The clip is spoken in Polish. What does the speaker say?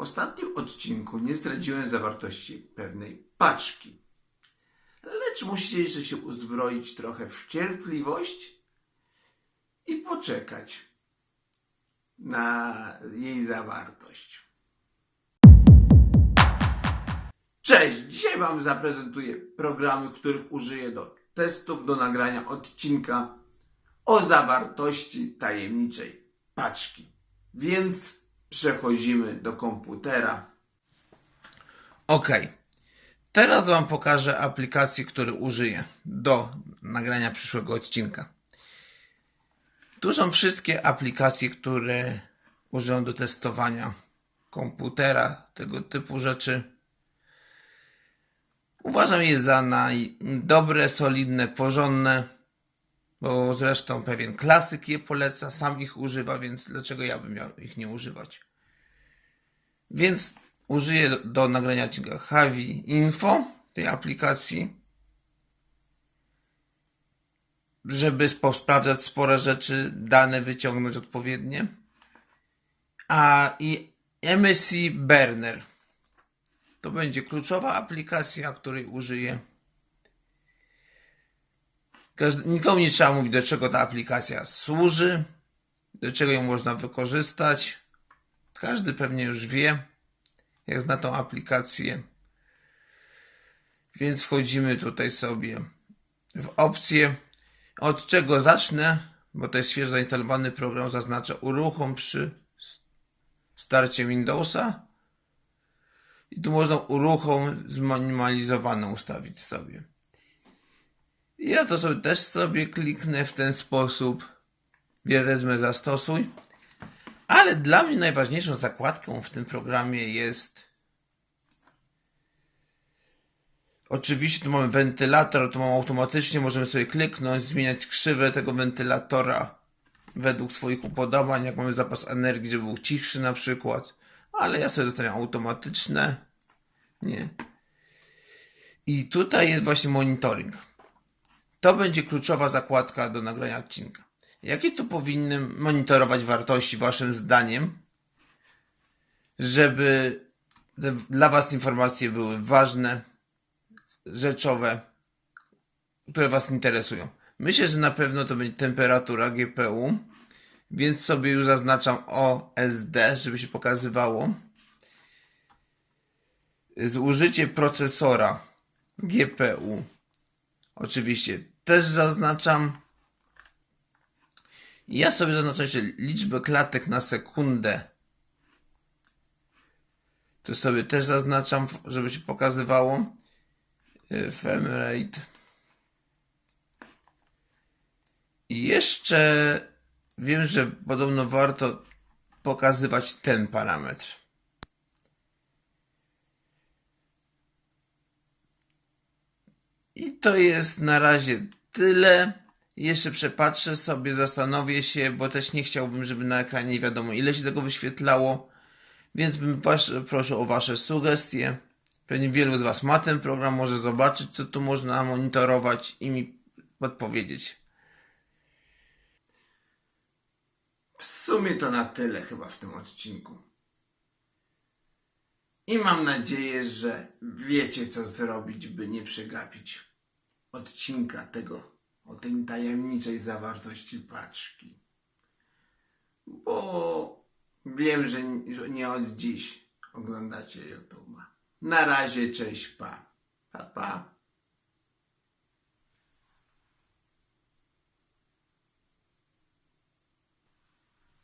W ostatnim odcinku nie zdradziłem zawartości pewnej paczki. Lecz musieliście się uzbroić trochę w cierpliwość i poczekać na jej zawartość. Cześć! Dzisiaj Wam zaprezentuję programy, których użyję do testów, do nagrania odcinka o zawartości tajemniczej paczki. Więc przechodzimy do komputera. Ok. Teraz Wam pokażę aplikacje, które użyję do nagrania przyszłego odcinka. Tu są wszystkie aplikacje, które użyłem do testowania komputera, tego typu rzeczy. Uważam je za dobre, solidne, porządne, bo zresztą pewien klasyk je poleca, sam ich używa, więc dlaczego ja bym miał ich nie używać? Więc użyję do, nagrania odcinka Havi Info, tej aplikacji, żeby sprawdzać spore rzeczy, dane wyciągnąć odpowiednie. A i MSI Burner. To będzie kluczowa aplikacja, której użyję. Nikomu nie trzeba mówić, do czego ta aplikacja służy, do czego ją można wykorzystać. Każdy pewnie już wie, jak zna tą aplikację. Więc wchodzimy tutaj sobie w opcję. Od czego zacznę? Bo to jest świeżo zainstalowany program, zaznacza uruchom przy starcie Windowsa. I tu można uruchom zminimalizowaną ustawić sobie. Ja to sobie też sobie kliknę w ten sposób. Wezmę zastosuj. Ale dla mnie najważniejszą zakładką w tym programie jest Oczywiście tu mamy wentylator, tu mamy automatycznie, możemy sobie kliknąć, zmieniać krzywę tego wentylatora według swoich upodobań, jak mamy zapas energii, żeby był cichszy na przykład. Ale ja sobie zostawiam automatyczne. Nie. I tutaj jest właśnie monitoring. To będzie kluczowa zakładka do nagrania odcinka. Jakie tu powinny monitorować wartości waszym zdaniem, żeby dla was informacje były ważne, rzeczowe, które was interesują? Myślę, że na pewno to będzie temperatura GPU, więc sobie już zaznaczam OSD, żeby się pokazywało. Zużycie procesora GPU. Oczywiście też zaznaczam. Ja sobie zaznaczam jeszcze liczbę klatek na sekundę. To sobie też zaznaczam, żeby się pokazywało. Frame rate. I jeszcze wiem, że podobno warto pokazywać ten parametr. I to jest na razie tyle. Jeszcze przepatrzę sobie, zastanowię się, bo też nie chciałbym, żeby na ekranie nie wiadomo ile się tego wyświetlało. Więc bym was, proszę o Wasze sugestie. Pewnie wielu z Was ma ten program, może zobaczyć, co tu można monitorować i mi podpowiedzieć. W sumie to na tyle chyba w tym odcinku. I mam nadzieję, że wiecie, co zrobić, by nie przegapić odcinka tego o tej tajemniczej zawartości paczki. Bo wiem, że nie od dziś oglądacie YouTube'a. Na razie, cześć, pa. Pa, pa.